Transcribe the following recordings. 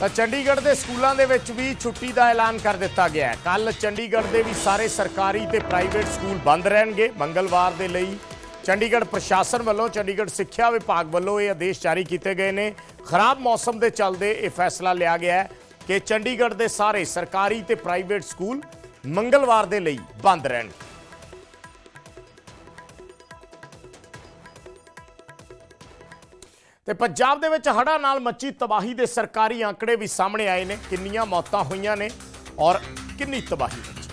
ਤਾਂ ਚੰਡੀਗੜ੍ਹ ਦੇ ਸਕੂਲਾਂ ਦੇ ਵਿੱਚ ਵੀ ਛੁੱਟੀ ਦਾ ਐਲਾਨ ਕਰ ਦਿੱਤਾ ਗਿਆ ਹੈ। ਕੱਲ ਚੰਡੀਗੜ੍ਹ ਦੇ ਵੀ ਸਾਰੇ ਸਰਕਾਰੀ ਤੇ ਪ੍ਰਾਈਵੇਟ ਸਕੂਲ ਬੰਦ ਰਹਿਣਗੇ। ਮੰਗਲਵਾਰ ਦੇ ਲਈ ਚੰਡੀਗੜ੍ਹ ਪ੍ਰਸ਼ਾਸਨ ਵੱਲੋਂ, ਚੰਡੀਗੜ੍ਹ ਸਿੱਖਿਆ ਵਿਭਾਗ ਵੱਲੋਂ ਇਹ ਆਦੇਸ਼ ਜਾਰੀ ਕੀਤੇ ਗਏ ਨੇ। ਖਰਾਬ ਮੌਸਮ ਦੇ ਚੱਲਦੇ ਇਹ ਫੈਸਲਾ ਲਿਆ ਗਿਆ ਹੈ ਕਿ ਚੰਡੀਗੜ੍ਹ ਦੇ ਸਾਰੇ ਸਰਕਾਰੀ ਤੇ ਪ੍ਰਾਈਵੇਟ ਸਕੂਲ ਮੰਗਲਵਾਰ ਦੇ ਲਈ ਬੰਦ ਰਹਿਣਗੇ। ਤੇ ਪੰਜਾਬ ਦੇ ਵਿੱਚ ਹੜ੍ਹਾਂ ਨਾਲ ਮੱਚੀ ਤਬਾਹੀ ਦੇ ਸਰਕਾਰੀ ਅੰਕੜੇ ਵੀ ਸਾਹਮਣੇ ਆਏ ਨੇ। ਕਿੰਨੀਆਂ ਮੌਤਾਂ ਹੋਈਆਂ ਨੇ ਔਰ ਕਿੰਨੀ ਤਬਾਹੀ ਮੱਚੀ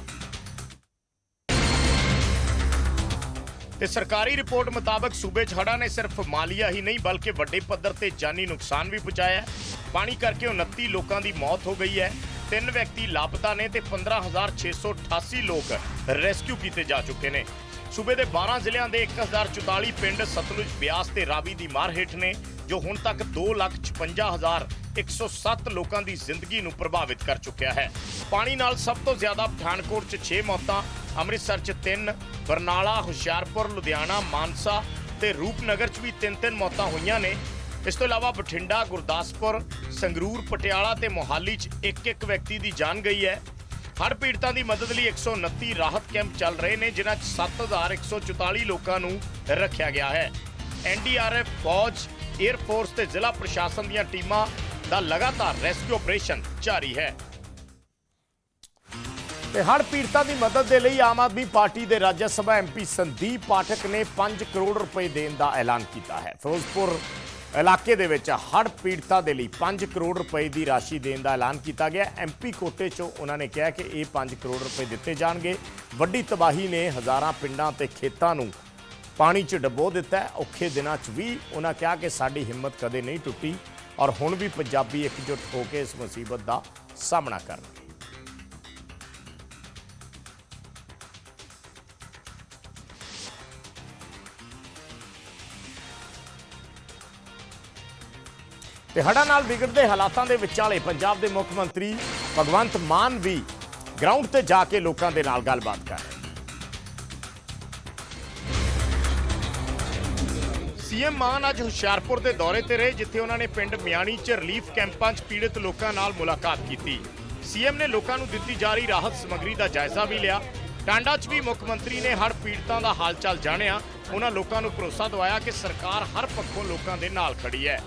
ਤੇ ਸਰਕਾਰੀ ਰਿਪੋਰਟ ਮੁਤਾਬਕ ਸੂਬੇ 'ਚ ਹੜ੍ਹਾਂ ਨੇ ਸਿਰਫ ਮਾਲੀਆ ਹੀ ਨਹੀਂ, ਬਲਕਿ ਵੱਡੇ ਪੱਧਰ ਤੇ ਜਾਨੀ ਨੁਕਸਾਨ ਵੀ ਪਹੁੰਚਾਇਆ ਪਾਣੀ ਕਰਕੇ 29 ਲੋਕਾਂ ਦੀ ਮੌਤ ਹੋ ਗਈ ਹੈ। ਤਿੰਨ ਵਿਅਕਤੀ ਲਾਪਤਾ ਨੇ ਤੇ 15688 ਲੋਕ ਰੈਸਕਿਊ ਕੀਤੇ ਜਾ ਚੁੱਕੇ ਨੇ। ਸੂਬੇ ਦੇ 12 ਜ਼ਿਲ੍ਹਿਆਂ ਦੇ 1044 ਪਿੰਡ ਸਤਲੁਜ ਬਿਆਸ ਤੇ ਰਾਵੀ ਦੀ ਮਾਰ ਹੇਠ ਨੇ, ਜੋ ਹੁਣ ਤੱਕ 256107 ਲੋਕਾਂ ਦੀ ਜ਼ਿੰਦਗੀ ਨੂੰ ਪ੍ਰਭਾਵਿਤ ਕਰ ਚੁੱਕਿਆ ਹੈ। ਪਾਣੀ ਨਾਲ ਸਭ ਤੋਂ ਜ਼ਿਆਦਾ ਪਠਾਨਕੋਟ 'ਚ 6 ਮੌਤਾਂ, ਅੰਮ੍ਰਿਤਸਰ 'ਚ 3 ਬਰਨਾਲਾ, ਹੁਸ਼ਿਆਰਪੁਰ, ਲੁਧਿਆਣਾ, ਮਾਨਸਾ ਤੇ ਰੂਪਨਗਰ 'ਚ ਵੀ 3-3 ਮੌਤਾਂ ਹੋਈਆਂ ਨੇ। ਇਸ ਤੋਂ ਇਲਾਵਾ ਬਠਿੰਡਾ, ਗੁਰਦਾਸਪੁਰ, ਸੰਗਰੂਰ, ਪਟਿਆਲਾ ਤੇ ਮੋਹਾਲੀ 'ਚ ਇੱਕ ਇੱਕ ਵਿਅਕਤੀ ਦੀ ਜਾਨ ਗਈ ਹੈ। ਹੜ੍ਹ ਪੀੜਤਾਂ ਦੀ ਮਦਦ ਲਈ 129 ਰਾਹਤ ਕੈਂਪ ਚੱਲ ਰਹੇ ਨੇ, ਜਿਨ੍ਹਾਂ 'ਚ 7144 ਲੋਕਾਂ ਨੂੰ ਰੱਖਿਆ ਗਿਆ ਹੈ। ਐਨਡੀਆਰਐਫ ਫੌਜ 에ਅਰ ਫੋਰਸ ਤੇ ਜ਼ਿਲ੍ਹਾ ਪ੍ਰਸ਼ਾਸਨ ਦੀਆਂ ਟੀਮਾਂ ਦਾ ਲਗਾਤਾਰ ਰੈਸਕਿਊ ਆਪਰੇਸ਼ਨ ਜਾਰੀ ਹੈ। ਤੇ ਹੜ੍ਹ ਪੀੜਤਾਂ ਦੀ ਮਦਦ ਦੇ ਲਈ ਆਮ ਆਦਮੀ ਪਾਰਟੀ ਦੇ ਰਾਜ ਸਭਾ ਐਮਪੀ ਸੰਦੀਪ ਪਾਠਕ ਨੇ 5 ਕਰੋੜ ਰੁਪਏ ਦੇਣ ਦਾ ਐਲਾਨ ਕੀਤਾ ਹੈ। ਫਿਰੋਜ਼ਪੁਰ ਇਲਾਕੇ ਦੇ ਵਿੱਚ ਹੜ੍ਹ ਪੀੜਤਾਂ ਦੇ ਲਈ 5 ਕਰੋੜ ਰੁਪਏ ਦੀ ਰਾਸ਼ੀ ਦੇਣ ਦਾ ਐਲਾਨ ਕੀਤਾ ਗਿਆ। ਐਮਪੀ ਕੋਟੇ 'ਚੋਂ ਉਹਨਾਂ ਨੇ ਕਿਹਾ ਕਿ ਇਹ 5 ਕਰੋੜ ਰੁਪਏ ਦਿੱਤੇ ਜਾਣਗੇ। ਵੱਡੀ ਤਬਾਹੀ ਨੇ ਹਜ਼ਾਰਾਂ ਪਿੰਡਾਂ ਤੇ ਖੇਤਾਂ ਨੂੰ ਪਾਣੀ 'ਚ ਡਬੋ ਦਿੱਤਾ। ਔਖੇ ਦਿਨਾਂ 'ਚ ਵੀ ਉਹਨਾਂ ਕਿਹਾ ਕਿ ਸਾਡੀ ਹਿੰਮਤ ਕਦੇ ਨਹੀਂ ਟੁੱਟੀ ਔਰ ਹੁਣ ਵੀ ਪੰਜਾਬੀ ਇਕਜੁੱਟ ਹੋ ਕੇ ਇਸ ਮੁਸੀਬਤ ਦਾ ਸਾਹਮਣਾ ਕਰਨਗੇ। ਤੇ ਹੜ੍ਹਾਂ ਨਾਲ ਵਿਗੜਦੇ ਹਾਲਾਤਾਂ ਦੇ ਵਿਚਾਲੇ ਪੰਜਾਬ ਦੇ ਮੁੱਖ ਮੰਤਰੀ ਭਗਵੰਤ ਮਾਨ ਵੀ ਗਰਾਊਂਡ ਤੇ ਜਾ ਕੇ ਲੋਕਾਂ ਦੇ ਨਾਲ ਗੱਲਬਾਤ ਕਰ ਰਹੇ ਸੀਐਮ ਮਾਨ ਅੱਜ ਹੁਸ਼ਿਆਰਪੁਰ ਦੇ ਦੌਰੇ ਤੇ ਰਹੇ, ਜਿੱਥੇ ਉਹਨਾਂ ਨੇ ਪਿੰਡ ਮਿਆਣੀ 'ਚ ਰਿਲੀਫ ਕੈਂਪਾਂ 'ਚ ਪੀੜਤ ਲੋਕਾਂ ਨਾਲ ਮੁਲਾਕਾਤ ਕੀਤੀ। ਸੀਐਮ ਨੇ ਲੋਕਾਂ ਨੂੰ ਦਿੱਤੀ ਜਾ ਰਹੀ ਰਾਹਤ ਸਮੱਗਰੀ ਦਾ ਜਾਇਜ਼ਾ ਵੀ ਲਿਆ। ਟਾਂਡਾ 'ਚ ਵੀ ਮੁੱਖ ਮੰਤਰੀ ਨੇ ਹੜ੍ਹ ਪੀੜਤਾਂ ਦਾ ਹਾਲਚਾਲ ਜਾਣਿਆ। ਉਹਨਾਂ ਲੋਕਾਂ ਨੂੰ ਭਰੋਸਾ ਦਿਵਾਇਆ ਕਿ ਸਰਕਾਰ ਹਰ ਪੱਖੋਂ ਲੋਕਾਂ ਦੇ ਨਾਲ ਖੜੀ ਹੈ।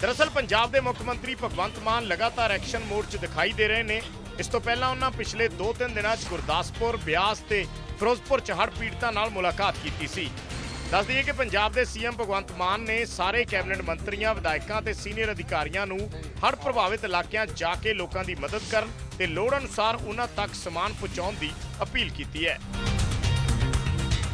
ਦਰਅਸਲ ਪੰਜਾਬ ਦੇ ਮੁੱਖ ਮੰਤਰੀ ਭਗਵੰਤ ਮਾਨ ਲਗਾਤਾਰ ਐਕਸ਼ਨ ਮੋਡ 'ਚ ਦਿਖਾਈ ਦੇ ਰਹੇ ਨੇ ਇਸ ਤੋਂ ਪਹਿਲਾਂ ਉਹਨਾਂ ਪਿਛਲੇ 2-3 ਦਿਨਾਂ 'ਚ ਗੁਰਦਾਸਪੁਰ, ਬਿਆਸ ਤੇ ਫਿਰੋਜ਼ਪੁਰ 'ਚ ਹੜ੍ਹ ਪੀੜਤਾਂ ਨਾਲ ਮੁਲਾਕਾਤ ਕੀਤੀ ਸੀ। ਦੱਸ ਦਈਏ ਕਿ ਪੰਜਾਬ ਦੇ ਸੀਐਮ ਭਗਵੰਤ ਮਾਨ ਨੇ ਸਾਰੇ ਕੈਬਨਿਟ ਮੰਤਰੀਆਂ, ਵਿਧਾਇਕਾਂ ਤੇ ਸੀਨੀਅਰ ਅਧਿਕਾਰੀਆਂ ਨੂੰ ਹੜ੍ਹ ਪ੍ਰਭਾਵਿਤ ਇਲਾਕਿਆਂ 'ਚ ਜਾ ਕੇ ਲੋਕਾਂ ਦੀ ਮਦਦ ਕਰਨ ਤੇ ਲੋੜ ਅਨੁਸਾਰ ਉਹਨਾਂ ਤੱਕ ਸਮਾਨ ਪਹੁੰਚਾਉਣ ਦੀ ਅਪੀਲ ਕੀਤੀ ਹੈ।